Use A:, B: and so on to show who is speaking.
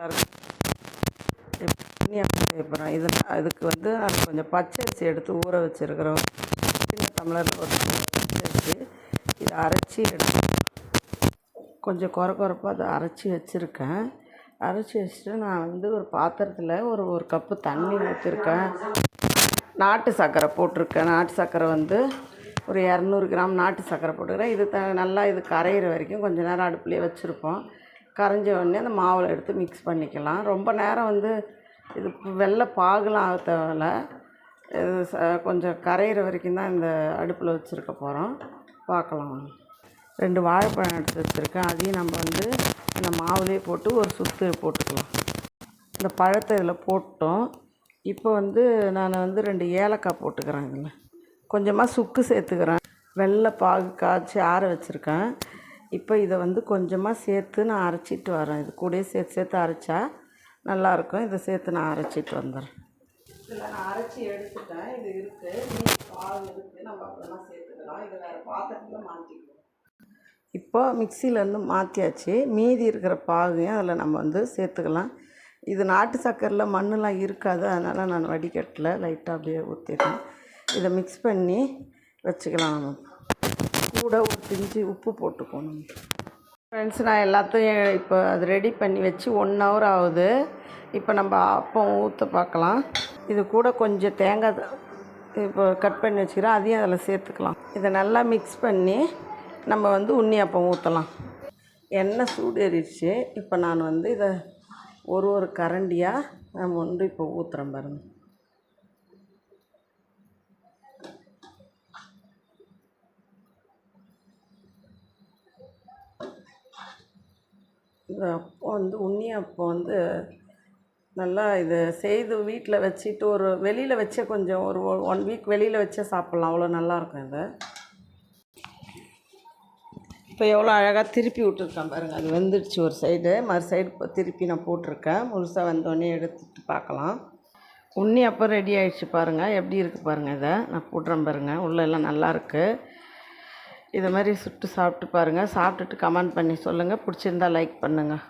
A: போகிறோம் இதில் அதுக்கு வந்து அதை கொஞ்சம் பச்சரிசி எடுத்து ஊற வச்சுருக்கிறோம். சின்ன டம்ளரில் ஒரு பச்சரிசி இதை அரைச்சி எடுத்து கொஞ்சம் குறை குறைப்பாக அதை அரைச்சி வச்சுருக்கேன். அரைச்சி வச்சுட்டு நான் வந்து ஒரு பாத்திரத்தில் ஒரு ஒரு கப்பு தண்ணி ஊற்றிருக்கேன் நாட்டு சர்க்கரை போட்டிருக்கேன். நாட்டு சர்க்கரை வந்து ஒரு இரநூறு கிராம் நாட்டு சர்க்கரை போட்டுக்கிறேன். இது த நல்லா இது கரையிற வரைக்கும் கொஞ்சம் நேரம் அடுப்புலேயே வச்சுருப்போம். கரைஞ்ச உடனே அந்த மாவில் எடுத்து மிக்ஸ் பண்ணிக்கலாம். ரொம்ப நேரம் வந்து இது வெள்ளை பாகுலாம் ஆக தேவையில்லை இது ச- கொஞ்சம் கரையிற வரைக்கும் தான் இந்த அடுப்பில் வச்சுருக்க போகிறோம் பார்க்கலாம் ரெண்டு வாழைப்பழம் எடுத்து வச்சுருக்கேன். அதையும் நம்ம வந்து இந்த மாவுலேயே போட்டு ஒரு சுத்து போட்டுக்கலாம். இந்த பழத்தை இதில் போட்டோம். இப்போ வந்து நான் வந்து ரெண்டு ஏலக்காய் போட்டுக்கிறேன் இதில். கொஞ்சமாக சுக்கு சேர்த்துக்கிறேன். வெள்ளை பாகு காய்ச்சி ஆற வச்சுருக்கேன். இப்போ இதை வந்து கொஞ்சமாக சேர்த்து நான் அரைச்சிட்டு வரேன். இது கூடயே சேர்த்து சேர்த்து அரைச்சா நல்லாயிருக்கும். இதை சேர்த்து நான் அரைச்சிட்டு வந்துடுறேன். இதில் நான் அரைச்சி எடுத்துட்டேன். இது இருக்குது நம்ம அப்புறமா சேர்த்துக்கலாம். இதை வேறு பாத்திரத்தில் மாற்றிக்குவோம் இப்போ மிக்சியிலேருந்து மாற்றியாச்சு. மீதி இருக்கிற பாகையும் அதில் நம்ம வந்து சேர்த்துக்கலாம். இது நாட்டு சர்க்கரையில் மண்ணெலாம் இருக்காது. அதனால் நான் வடிகட்டல. லைட்டாக அப்படியே ஊற்றிட்டேன் இதை மிக்ஸ் பண்ணி வச்சுக்கலாம் நம்ம. கூட ஒரு பிஞ்சு உப்பு போட்டுக்கணும். ஃப்ரெண்ட்ஸ் நான் எல்லாத்தையும் இப்போ அது ரெடி பண்ணி வச்சு ஒன் ஹவர் ஆகுது. இப்போ நம்ம அப்பம் ஊற்ற பார்க்கலாம் இது கூட கொஞ்சம் தேங்காய் இப்போ கட் பண்ணி வச்சுக்கிறோம் அதையும் அதில் சேர்த்துக்கலாம். இதை நல்லா மிக்ஸ் பண்ணி நம்ம வந்து உண்ணி அப்பம் ஊற்றலாம் எண்ணெய் சூடேறிடுச்சு. இப்போ நான் வந்து இதை ஒரு ஒரு கரண்டியாக நம்ம வந்து இப்போ ஊற்றுறேன் பாருங்கள் வந்து உண்ணி அப்பம் வந்து நல்லா இது செய்து வீட்டில் வச்சுட்டு ஒரு வெளியில் வச்சே கொஞ்சம் ஒரு ஒன் வீக் வெளியில் வச்சே சாப்பிட்லாம். அவ்வளோ நல்லாயிருக்கும் இது. இப்போ எவ்வளோ அழகாக திருப்பி விட்டுருக்கேன் பாருங்கள் அது வெந்துடுச்சு ஒரு சைடு மறு சைடு இப்போ திருப்பி நான் போட்டிருக்கேன். முழுசாக வந்தோடனே எடுத்துட்டு பார்க்கலாம். உண்ணி அப்போ ரெடி ஆகிடுச்சு பாருங்கள் எப்படி இருக்குது பாருங்கள் இதை. நான் போட்டுறேன் பாருங்கள் உள்ளே எல்லாம் நல்லா இதை மாதிரி சுட்டு சாப்பிட்டு பாருங்கள் சாப்பிட்டுட்டு கமெண்ட் பண்ணி சொல்லுங்கள் பிடிச்சிருந்தா லைக் பண்ணுங்கள்